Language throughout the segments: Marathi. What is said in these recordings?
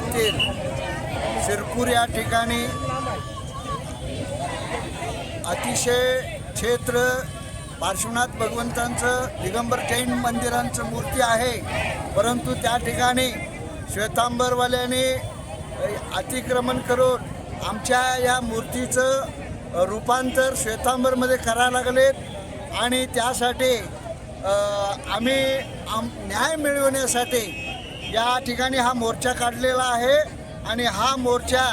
जिल्ह्यातील शिरपूर या ठिकाणी अतिशय क्षेत्र पार्श्वनाथ भगवंतांचं दिगंबर जैन मंदिरांचं मूर्ती आहे. परंतु त्या ठिकाणी श्वेतांबरवाल्याने अतिक्रमण करून आमच्या या मूर्तीचं रूपांतर श्वेतांबरमध्ये करायला लागलेत आणि त्यासाठी आम्ही आम न्याय मिळवण्यासाठी या ठिकाणी हा मोर्चा काढलेला आहे आणि हा मोर्चा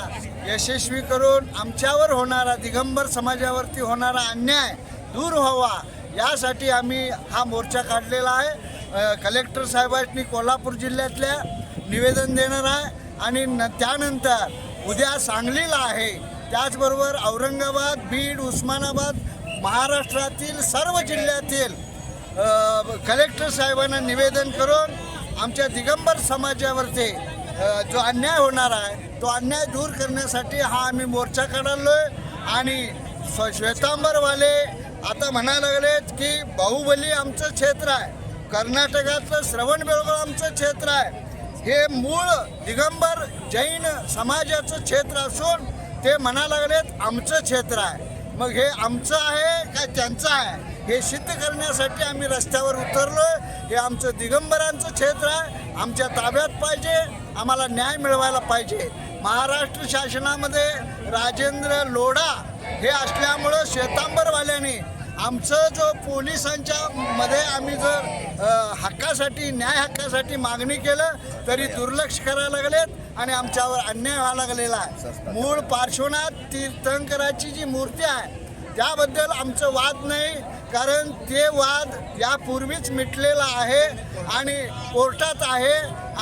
यशस्वी करून आमच्यावर होणारा दिगंबर समाजावरती होणारा अन्याय दूर व्हावा यासाठी आम्ही हा मोर्चा काढलेला आहे. कलेक्टर साहेबांनी कोल्हापूर जिल्ह्यातल्या निवेदन देणार आहे आणि न त्यानंतर उद्या सांगलीला आहे. त्याचबरोबर औरंगाबाद बीड उस्मानाबाद महाराष्ट्रातील सर्व जिल्ह्यातील कलेक्टर साहेबांना निवेदन करून आमच्या दिगंबर समाजावरचे जो अन्याय होणार आहे तो अन्याय दूर करण्यासाठी हा आम्ही मोर्चा काढलोय. आणि स्व- श्वेतांबरवाले आता म्हणायला लागलेत की बाहुबली आमचं क्षेत्र आहे कर्नाटकातलं श्रवण बेळगोळ आमचं क्षेत्र आहे. हे मूळ दिगंबर जैन समाजाचं क्षेत्र असून ते म्हणायला लागलेत आमचं क्षेत्र आहे. मग हे आमचं आहे का त्यांचं आहे? हे सिद्ध करण्यासाठी आम्ही रस्त्यावर उतरलो. हे आमचं दिगंबरांचं क्षेत्र आहे. आमच्या ताब्यात पाहिजे. आम्हाला न्याय मिळवायला पाहिजे. महाराष्ट्र शासनामध्ये राजेंद्र लोढा हे असल्यामुळं श्वेतांबरवाल्याने आमचं जो पोलिसांच्या मध्ये आम्ही जर हक्कासाठी न्याय हक्कासाठी मागणी केलं तरी दुर्लक्ष करायला लागलेत आणि आमच्यावर अन्याय व्हायला लागलेला आहे. मूळ पार्श्वनाथ तीर्थंकराची जी मूर्ती आहे त्याबद्दल आमचं वाद नाही. कारण ते वाद यापूर्वीच मिटलेला आहे आणि कोर्टात आहे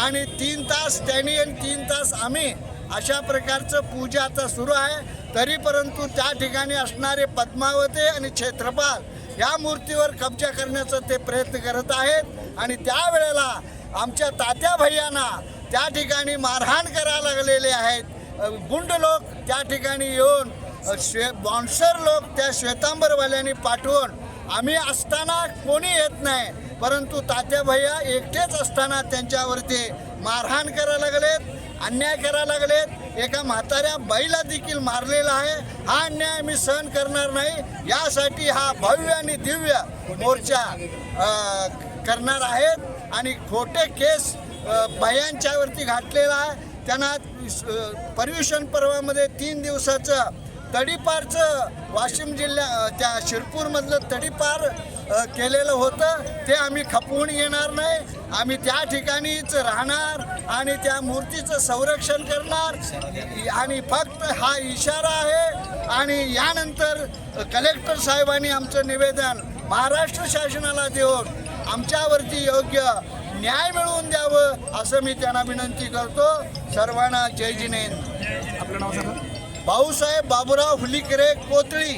आणि तीन तास त्यांनी आणि तीन तास आम्ही अशा प्रकारचं पूजा आता सुरू आहे. तरी परंतु त्या ठिकाणी असणारे पद्मावते आणि क्षेत्रपाल या मूर्तीवर कब्जा करण्याचा ते प्रयत्न करत आहेत. आणि त्यावेळेला आमच्या तात्या भैयांना त्या ठिकाणी मारहाण करायला लागलेले आहेत. गुंड लोक त्या ठिकाणी येऊन श्वे बॉन्सर लोक त्या श्वेतांबरवाल्यांनी पाठवून आम्ही असताना कोणी येत नाही परंतु तात्या भैया एकटेच असताना त्यांच्यावरती मारहाण करायला लागलेत अन्याय करायला लागलेत. एका म्हाताऱ्या बाईला देखील मारलेला आहे. हा अन्याय आम्ही सहन करणार नाही. यासाठी हा भव्य आणि दिव्य मोर्चा करणार आहेत. आणि खोटे केस भयांच्यावरती घातलेला आहे. त्यांना पर्युषण पर्वामध्ये तीन दिवसाचं तडीपारचं वाशिम जिल्ह्या त्या शिरपूरमधलं तडीपार केलेलं होतं. ते आम्ही खपवून येणार नाही. आम्ही त्या ठिकाणीच राहणार आणि त्या मूर्तीचं संरक्षण करणार. आणि फक्त हा इशारा आहे. आणि यानंतर कलेक्टर साहेबांनी आमचं निवेदन महाराष्ट्र शासनाला देऊन आमच्यावरती योग्य न्याय मिळवून द्यावं असं मी त्यांना विनंती करतो. सर्वांना जय जिनेंद्र आपलं नाव सांगा. भाऊसाहेब बाबुराव हुलीकरे कोतळी.